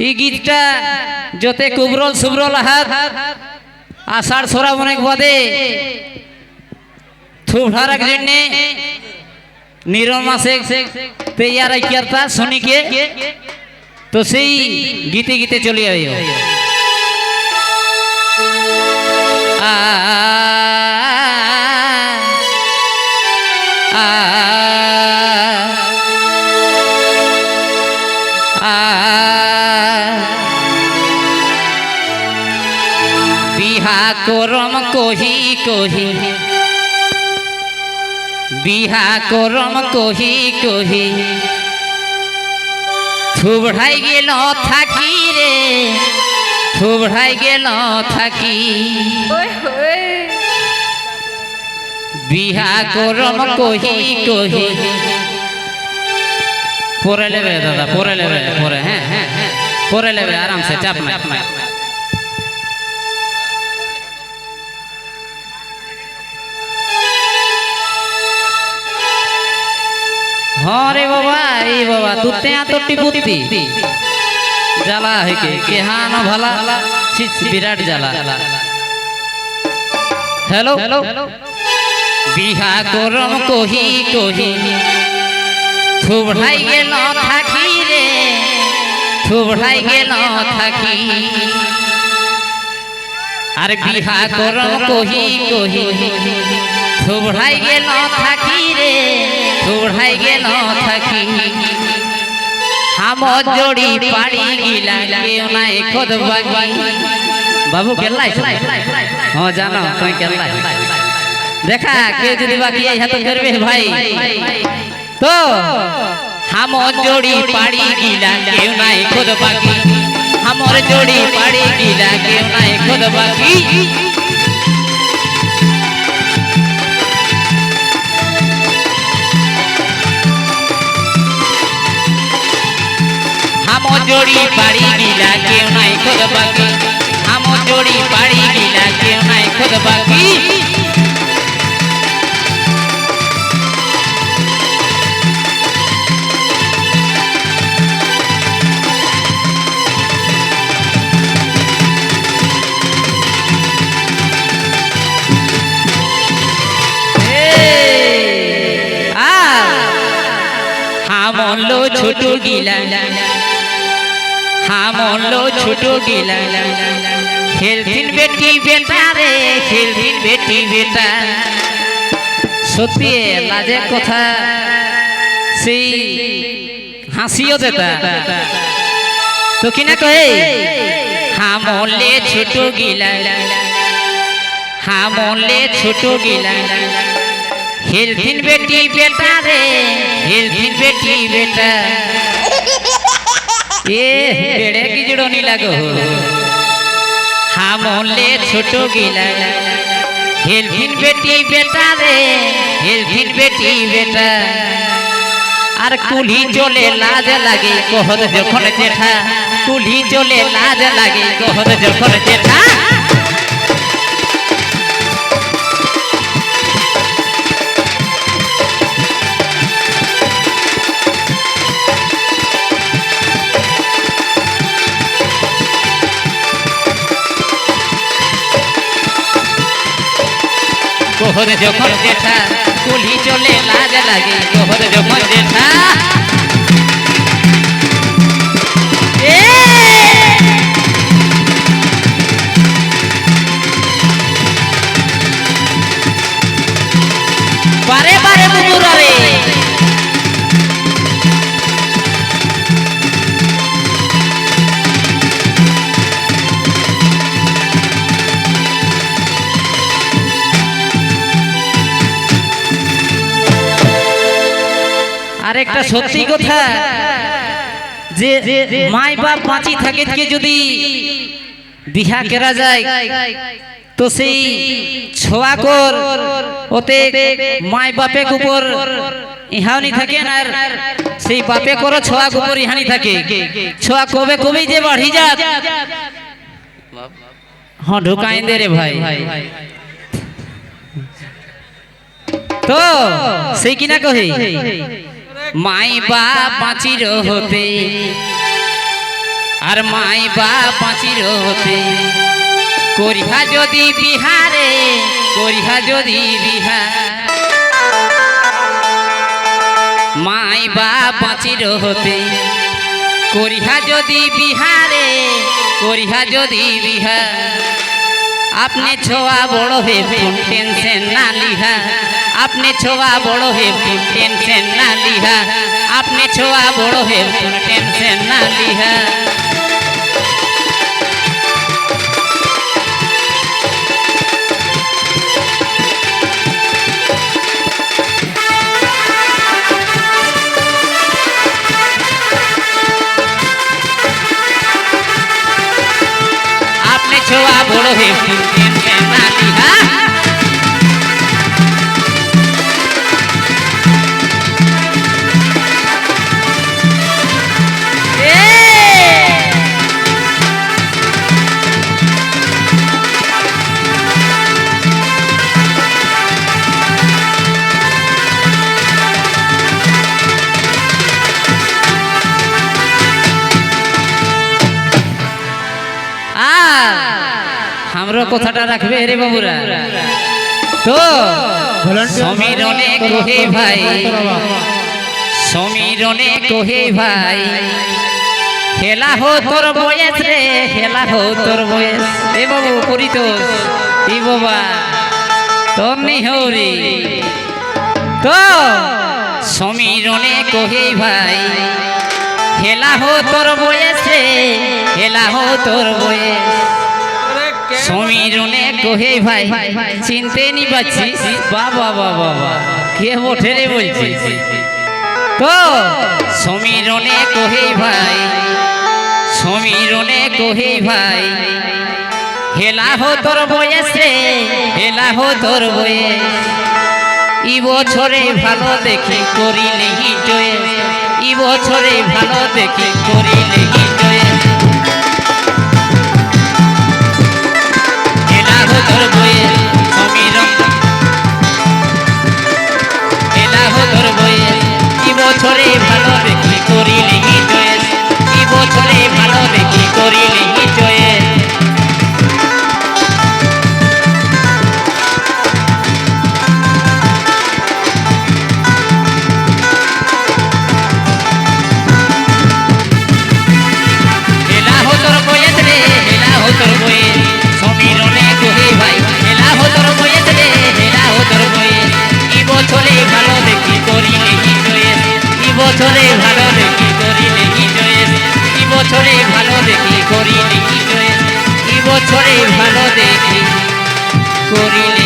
এই গীতটা যতে কুবরল সুবরল হাত আষাঢ় সরা অনেক বাদে তো সেই গীতে গীতে চলে আ বিহা করম কহি কহি। বিহা করম কহি কহি। থুবড়াই গেল থাকি রে থুবড়াই গেল থাকি। বিহা করম কহি কহি। পরে লেবে দাদা পরে লেবে পরে হ্যাঁ হ্যাঁ হ্যাঁ। পরে লেবে আরাম সে চাপ নাই। হরে বাবা এই বাবা তু তুতে আতটি পুতি জ্বালা হইকে কেহান ভালা ছিস বিরাট জ্বালা। হ্যালো? হ্যালো? বিহা করম কহি কহি থুবড়াই গেল থাকি রে থুবড়াই গেল থাকি। আর বিহা করম কহি কহি থুবড়াই গেল থাকি রে থুবড়াই গেল থাকি। হাম জড়ি পাড়ি গিলা, কেউ নাই খোদ বাগি। বাবু কেল্লাই হ্যাঁ জানো তুই কেল্লাই দেখা কেউ যদি বাকি এই হাত করবে ভাই। তো হাম জড়ি পাড়ি গিলা, কেউ নাই খোদ বাকি হামর জড়ি পাড়ি গিলা, কেউ নাই খোদ বাকি জড়ি পাড়ি গিলা কেউ নাই খোদ বাকি। হাম জড়ি পাড়ি গিলা কেউ নাই খোদ বাকি। হামলো ছোট গিলা। হামলো ছোট গিলা খেলছিন বেটি বেটা রে খেলছিন বেটি। বেটা সত্যি লাজে কথা। সেই হাসিও দেতা। তো কিনা কয়ে? হামলে ছোট গিলা হামলে ছোট গিলা হেলথিন বেটি বেটা রে হেলথিন বেটি বেটা। এ বেড়ে কি লাগো। হামলে ছোট গিলা। হেলথিন বেটি বেটা রে হেলথিন বেটি বেটা। আর কুলি চলে লাজ লাগে কহর যখন জেঠা। কুলি চলে লাজ লাগে কহর যখন জেঠা। কোহর যখন জেঠা কুলি চলে লাজ লাগে। কোহর যখন জেঠা আরেকটা সত্যি কথা যে মাই বাপ বাঁচি থাকে যদি বিহা কেরা যায় তো সেই ছোয়া কর ওতে মাই বাপে উপর ইহানি থাকে আর সেই বাপে করো ছোয়া উপর ইহানি থাকে। ছোয়া কবে কবে যে বাড়ি যা হ্যাঁ ঢুকাই দে রে ভাই। তো সেই কিনা কহে? মাই বাপ বাঁচির হতে আর মাই বা পাঁচির হতে করিহা যদি বিহারে করিহা যদি বিহার। মাই বা পাঁচির হতে করিহা যদি বিহারে করিহা যদি বিহার। আপনি ছোয়া বড় হে টেনশন না লিহা আপনি ছোয়া বড় হে টেনশন না লিহা। আপনি ছোয়া বড় হে টেনশন না লিহা। ছোয়া বড় হে ভালো কথাটা রাখবে রে বাবুরা। তো, সমীরণে কোহে ভাই, সমীরণে কোহে ভাই, হেলা হো তোর বয়স রে, হেলা হো তোর বয়েস। এ বাবু করি তো এ বাবা, তোর নিহরি। তো, সমীরণে কোহে ভাই, হেলা হো তোর বয়স রে, হেলা হো তোর বয়স। সমীরনে কহে ভাই, চিনতে নি পাচ্ছি? বাবা বাবা কে ওঠে রে বলছি? তো সমীরনে কহে ভাই সমীরনে কহে ভাই, হেলা হো তোর বয়স হেলা হো তোর বয়স, ই বছরে ভালো দেখি করিলে হি চয়েস ই বছরে ভালো দেখি করিলে চয়েস তোর বয়স সমীরন হেলা হো তোর বয়স ই বছরে বছরে ভালো দেখি, করি দেখি জয়েস। কি বছরে ভালো দেখি, করি দেখি জয়েস। কি বছরে ভালো দেখি, করি